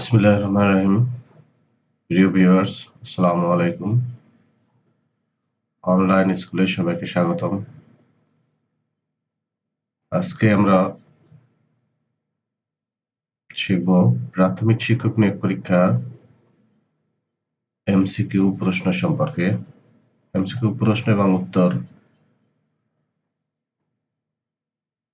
বিসমিল্লাহ রহমান রহিম প্রিয় ভিউয়ার্স আসসালামু আলাইকুম অনলাইন স্কুলে সবাইকে স্বাগতম। আজকে আমরা শিখব প্রাথমিক শিক্ষক নিয়োগ পরীক্ষার এমসিকিউ প্রশ্ন সম্পর্কে। এমসিকিউ প্রশ্ন এবং উত্তর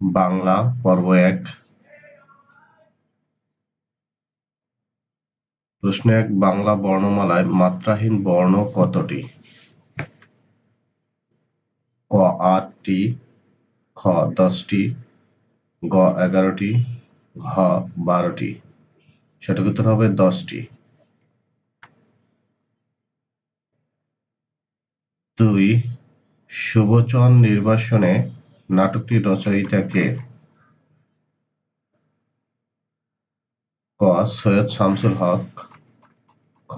বাংলা পর্ব এক। প্রশ্ন এক, বাংলা বর্ণমালায় মাত্রাহীন বর্ণ কতটি? ক, আটটি, খ, দশটি, গ, এগারোটি, ঘ, বারোটি। সঠিক উত্তর হবে দশটি। দুই শুভচন নির্বাসনে নাটকটি রচয়িতা কে? ক, সৈয়দ শামসুল হক। খ,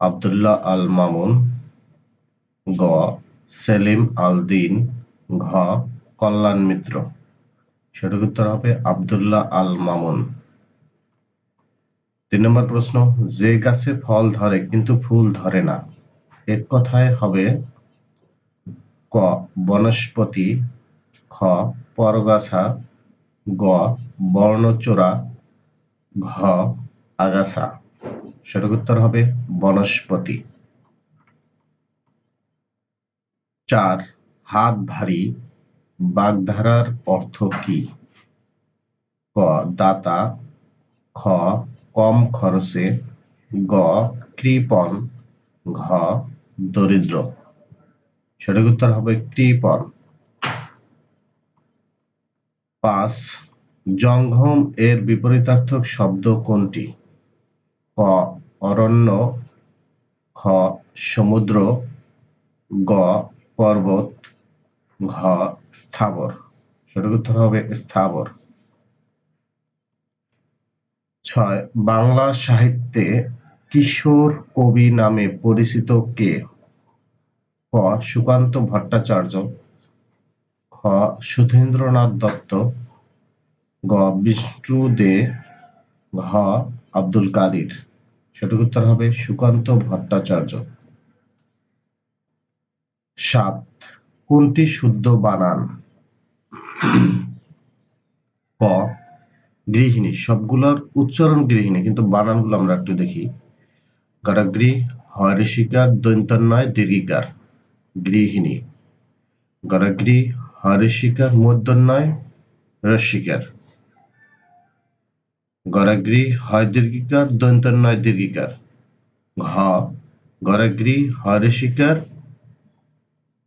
আবদুল্লাহ আল মামুন, গ, সেলিম আল দিন, ঘ, কল্যাণ মিত্র। সঠিক উত্তর হবে আবদুল্লাহ আল মামুন। তিন নম্বর প্রশ্ন, যে গাছে ফল ধরে কিন্তু ফুল ধরে না। এক কথায় হবে ক, বনস্পতি, খ, পরগাছা, গ বর্ণচোরা ঘ, আগাছা। সঠিক উত্তর হবে বনস্পতি। চার, হাত ভারী, বাগধারার অর্থ কি? ক, দাতা, খ, কম খরচে, গ কৃপন ঘ, দরিদ্র। সঠিক উত্তর হবে কৃপন পাঁচ জঙ্গম এর বিপরীতার্থক শব্দ কোনটি? ক অরণ্য, খ, সমুদ্র, গ, পর্বত, ঘ, স্থাবর। সঠিক উত্তর হবে স্থাবর। ছয়, বাংলা সাহিত্যে কিশোর কবি নামে পরিচিত কে? ক, সুকান্ত ভট্টাচার্য। খ, সুধীন্দ্রনাথ দত্ত। গ, বিষ্ণু দে। ঘ, আব্দুল কাদির। সঠিক উত্তর হবে সুকান্ত ভট্টাচার্য। সাত কোনটি শুদ্ধ বানান। ক, গৃহিণী, সবগুলোর উচ্চারণ গৃহিণী, কিন্তু বানানগুলো আমরা একটু দেখি। গারাগ্রি হরিশিকার দৈন্তন্যয় দীর্ঘিকার, গৃহিণী। গরাগ্রি হরিশিকার মধ্যন্যয় রস্বীকার গরাগ্রি হয় দীর্ঘিকার দন্ত নয় দীর্ঘিকার ঘ, গরাগ্রি হরিশিকার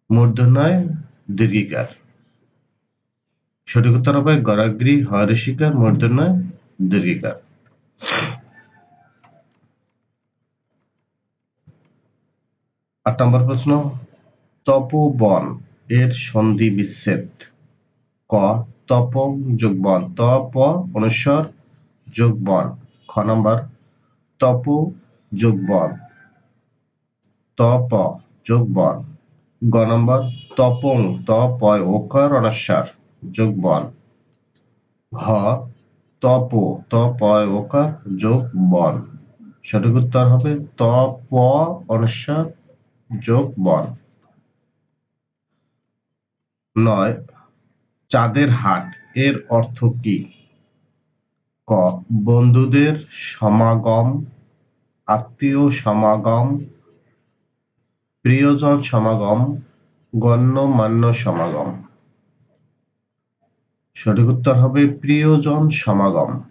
মূর্ধন্যয় দীর্ঘিকার। সঠিক উত্তর হবে গরাগ্রি হরিশিকার মূর্ধন্যয় দীর্ঘিকার। আট নম্বর প্রশ্ন, তপোবন এর সন্ধি বিচ্ছেদ। ক তপ যোগ বন তপ, অনুস্বর যোগ বন খ নম্বর, তপ যোগ বন তপ যোগ বন গ নম্বর, তপং, তপয়, ওকার অনস্বর যোগ বন হ তপ, তপয়, ওকার যোগ বন সঠিক উত্তর হবে তপ অনুস্বর যোগ বন নয়, চাঁদের হাট এর অর্থ কি? ক, বন্ধুদের সমাগম, আত্মীয় সমাগম, প্রিয়জন সমাগম, গণ্যমান্য সমাগম। সঠিক উত্তর হবে প্রিয়জন সমাগম।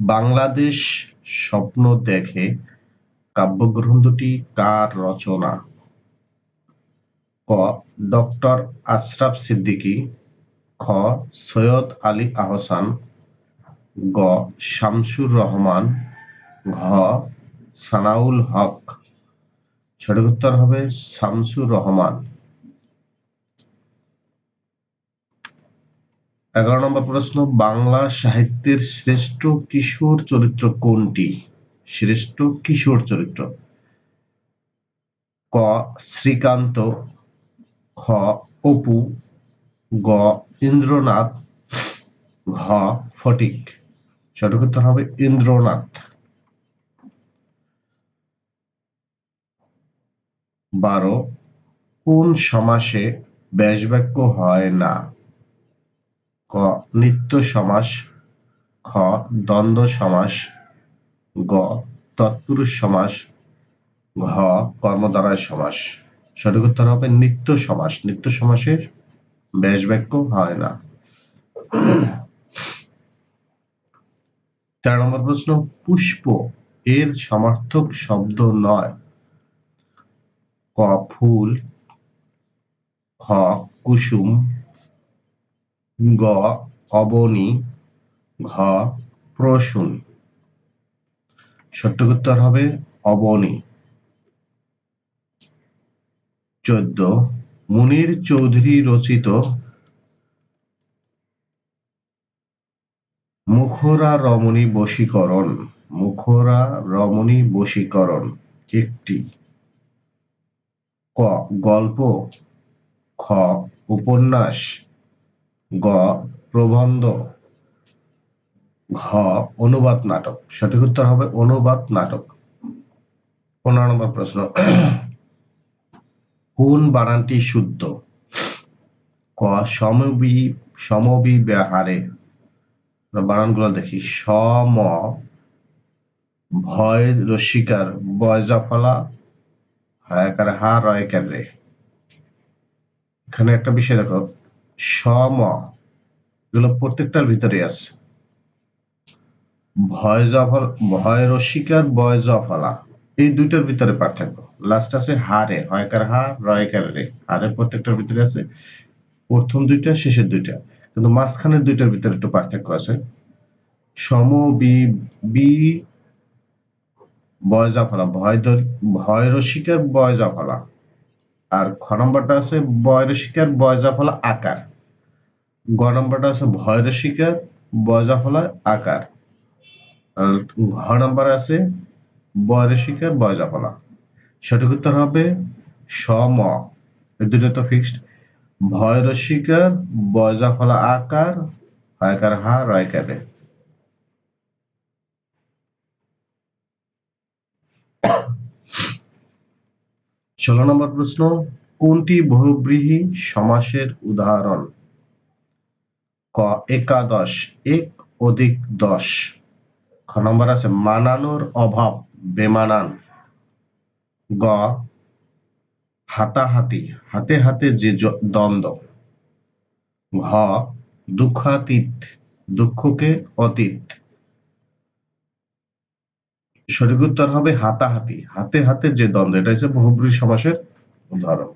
বাংলাদেশ স্বপ্ন দেখে কাব্যগ্রন্থটি কার রচনা? ক, ডক্টর আশরাফ সিদ্দিকী, খ, সৈয়দ আলী আহসান গ, শামসুর রহমান, ঘ, সানাউল হক। সঠিক উত্তর হবে শামসুর রহমান। এগারো নম্বর প্রশ্ন, বাংলা সাহিত্যের শ্রেষ্ঠ কিশোর চরিত্র কোনটি? শ্রেষ্ঠ কিশোর চরিত্র। ক, শ্রীকান্ত, খ, অপু, গ, ইন্দ্রনাথ, ঘ, ফটিক। সঠিক উত্তর হবে ইন্দ্রনাথ। বারো, কোন সমাসে ব্যাসবাক্য হয় না? ক, নিত্য সমাস, খ, দ্বন্দ্ব সমাস, গ, তৎপুরুষ সমাস, ঘ, কর্মদ্বারায় সমাস। সঠিক উত্তর হবে নিত্য সমাস। নিত্য সমাসের ব্যাসবাক্য হয় না। চার নম্বর প্রশ্ন, পুষ্প এর সমার্থক শব্দ নয়। ক, ফুল, খ, কুসুম, গ, অবনী, ঘ, প্রসূন। সঠিক উত্তর হবে অবনী। চোদ্দ, মুনির চৌধুরী রচিত মুখরা রমণী বশীকরণ, মুখরা রমণী বশীকরণ, একটি। ক, গল্প। খ, উপন্যাস। গ, প্রবন্ধ। ঘ, অনুবাদ নাটক। সঠিক উত্তর হবে অনুবাদ নাটক। পনেরো নম্বর প্রশ্ন। কোন বানানটি শুদ্ধ? ক, সমবি বানানগুলো দেখি। সম, ভয় রস্বীকার বয় জফলা, হায়াকার, হা রয়কার রে। এখানে একটা বিষয় দেখো। সম, এগুলো প্রত্যেকটার ভিতরে আছে। ভয় জফল, ভয় রস্বীকার বয় জফলা। এই দুইটার ভিতরে পার্থক্য। লাস্ট আছে হারে হয়কার, হা রয়কার রে। হারের প্রত্যেকটার ভিতরে আছে। প্রথম দুইটা, শেষের দুইটা। কিন্তু মাঝখানের দুইটার ভিতরে একটু পার্থক্য আছে। সম, বি বি বয় জাফলা, ভয় ভয় রসিকার বয় জাফলা। আর খ নম্বরটা আছে বয় রসিকার বয় জাফলা, আকার। গ নম্বরটা আছে ভয় রসিকার বয় জাফলা, আকার। আর ঘ নম্বর আছে বয় রসিকার বয় জাফলা। সঠিক উত্তর হবে সম এই দুটো তো ফিক্সড ভয় রসিকার বয় জাফলা আকার, হয়কার হা রয়কারে ষোলো নম্বর প্রশ্ন, কোনটি বহুব্রীহি সমাসের উদাহরণ? ক, একাদশ, এক অধিক দশ। খ নম্বর আছে, মানানোর অভাব, বেমানান। গ হাতাহাতি, হাতে হাতে যে দ্বন্দ্ব। ঘ, দুঃখাতীত, দুঃখকে অতীত। সঠিক উত্তর হবে হাতাহাতি, হাতে হাতে যে দ্বন্দ্ব। এটা হচ্ছে বহুব্রী সমাসের উদাহরণ।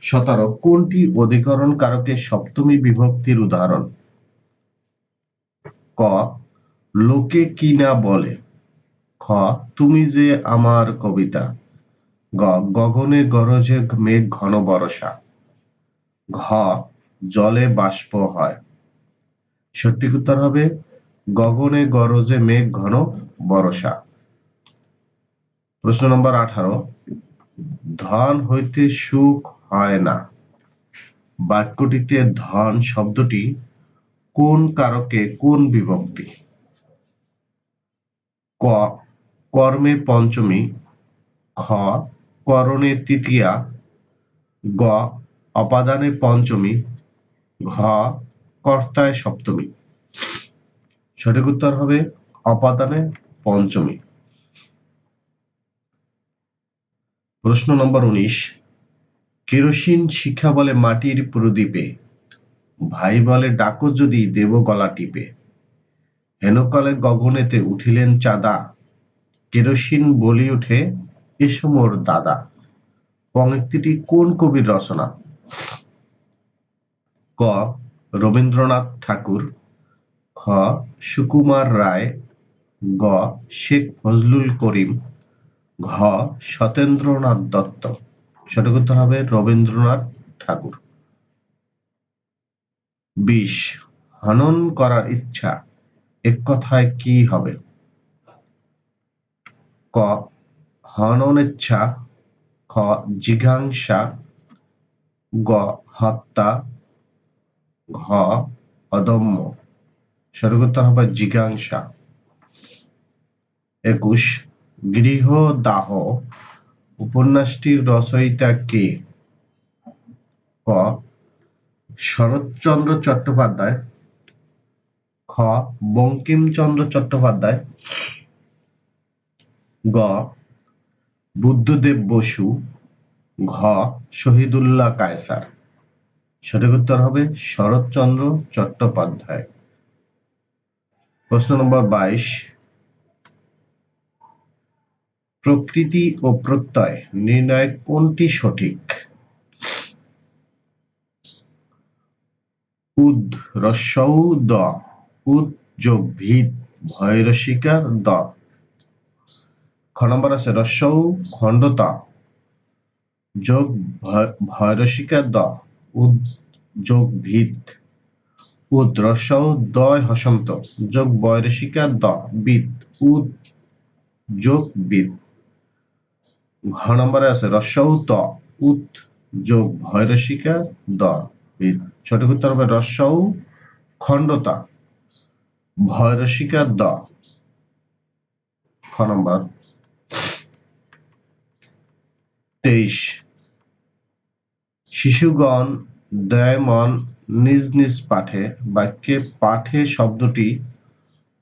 সতেরো, কোনটি অধিকরণ কারকের সপ্তমী বিভক্তির উদাহরণ? ক, লোকে কি না বলে। খ, তুমি যে আমার কবিতা। গ, গগনে গরজে মেঘ ঘন বরসা। ঘ, জলে বাষ্প হয়। সঠিক উত্তর হবে, গগনে গরজে মেঘ ঘন বরসা। প্রশ্ন নম্বর আঠারো, ধন হইতে সুখ হয় না। বাক্যটিতে ধন শব্দটি কোন কারকে কোন বিভক্তি? ক কর্মে পঞ্চমী, খ, করণে তৃতীয়া, গ, অপাদানে পঞ্চমী, ঘ, কর্তায় সপ্তমী। সঠিক উত্তর হবে অপাদানে পঞ্চমী। প্রশ্ন নম্বর উনিশ, কেরোসিন শিক্ষা বলে মাটির প্রদীপে, ভাই বলে ডাকো যদি দেব গলা টিপে। হেনকালে গগনেতে উঠিলেন চাঁদা কেরোসিন বলি উঠে এসো মোর দাদা পঙ্ক্তিটি কোন কবির রচনা? ক. রবীন্দ্রনাথ ঠাকুর। খ. সুকুমার রায়। গ. শেখ ফজলুল করিম। ঘ. সতেন্দ্রনাথ দত্ত। সঠিক উত্তর হবে রবীন্দ্রনাথ ঠাকুর। বিশ. হনন করার ইচ্ছা। এক কথায় কি হবে? ক হননেচ্ছা, খ জিঘাংসা, গ হত্যা, ঘ অদম্য। সঠিক উত্তর হবে জিজ্ঞাসা একুশ, গৃহদাহ, উপন্যাসটির রচয়িতা কে? ক, শরৎচন্দ্র চট্টোপাধ্যায়। খ, বঙ্কিমচন্দ্র চট্টোপাধ্যায়। গ, বুদ্ধদেব বসু, ঘ, শহীদুল্লাহ কায়সার। সঠিক উত্তর হবে শরৎচন্দ্র চট্টোপাধ্যায়। প্রশ্ন নম্বর বাইশ, প্রকৃতি ও প্রত্যয় নির্ণয় কোনটি সঠিক? উদ, রস্যৌ, দ উদ যোগ, ভিত ভয়রসিকার দ। খ আছে রস্যৌ খণ্ডতা যোগ ভয়রসিকার দ, উদ, যোগ ভিত উদ রস্যৌ দয় হসন্ত, যোগ বয়রসিকার দ, বিদ। উদ, যোগ বিদ। ঘ আছে রস্যৌ ত উত যোগ ভয়রসিকা দ, বিদ। ছোট উত্তর হবে রস্যৌ খণ্ডতা, ভয়রসিকা দ। খ নম্বর। তেইশ। শিশুগণ দয়মন নিজ নিজ পাঠে বাক্যে পাঠে শব্দটি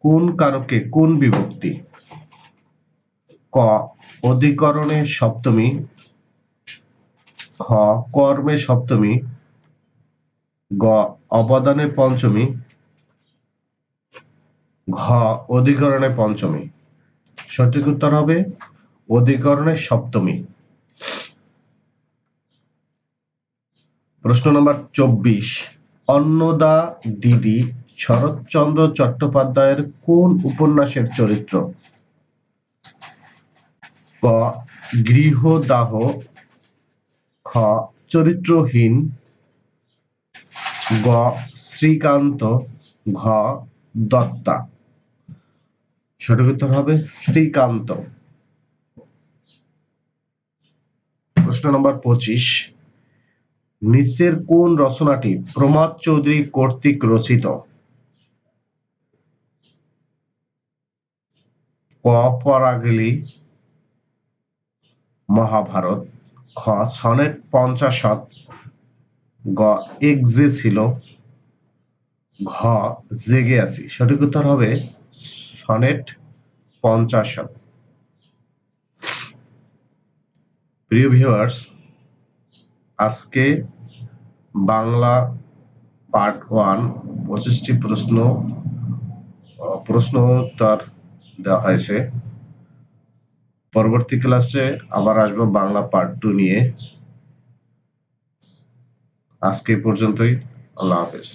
কোন কারকে কোন বিভক্তি? ক, অধিকরণে সপ্তমী। খ, কর্মে সপ্তমী। গ, অবদানে পঞ্চমী। ঘ, অধিকরণে পঞ্চমী। সঠিক উত্তর হবে অধিকরণে সপ্তমী। প্রশ্ন নম্বর চব্বিশ। অন্নদা দিদি শরৎচন্দ্র চট্টোপাধ্যায়ের কোন উপন্যাসের চরিত্র? ক, গৃহদাহ। খ, চরিত্রহীন। গ, শ্রীকান্ত। ঘ, দত্তা। সঠিক উত্তর হবে শ্রীকান্ত। প্রশ্ন নম্বর পঁচিশ। নিচের কোন রচনাটি প্রমোদ চৌধুরী কর্তৃক রচিত? ক পরাগলি, মহাভারত, খ সনেট পঞ্চাশত, গ এক্সে ছিল, ঘ জেগে আছি। সঠিক উত্তর হবে সনেট পঞ্চাশত। প্রিয় ভিউয়ার্স আজকে বাংলা পার্ট ওয়ান পঁচিশটি প্রশ্ন প্রশ্ন উত্তর দেওয়া হয়েছে। পরবর্তী ক্লাসে আবার আসব বাংলা পার্ট টু নিয়ে। আজকে পর্যন্তই। আল্লাহ হাফেজ।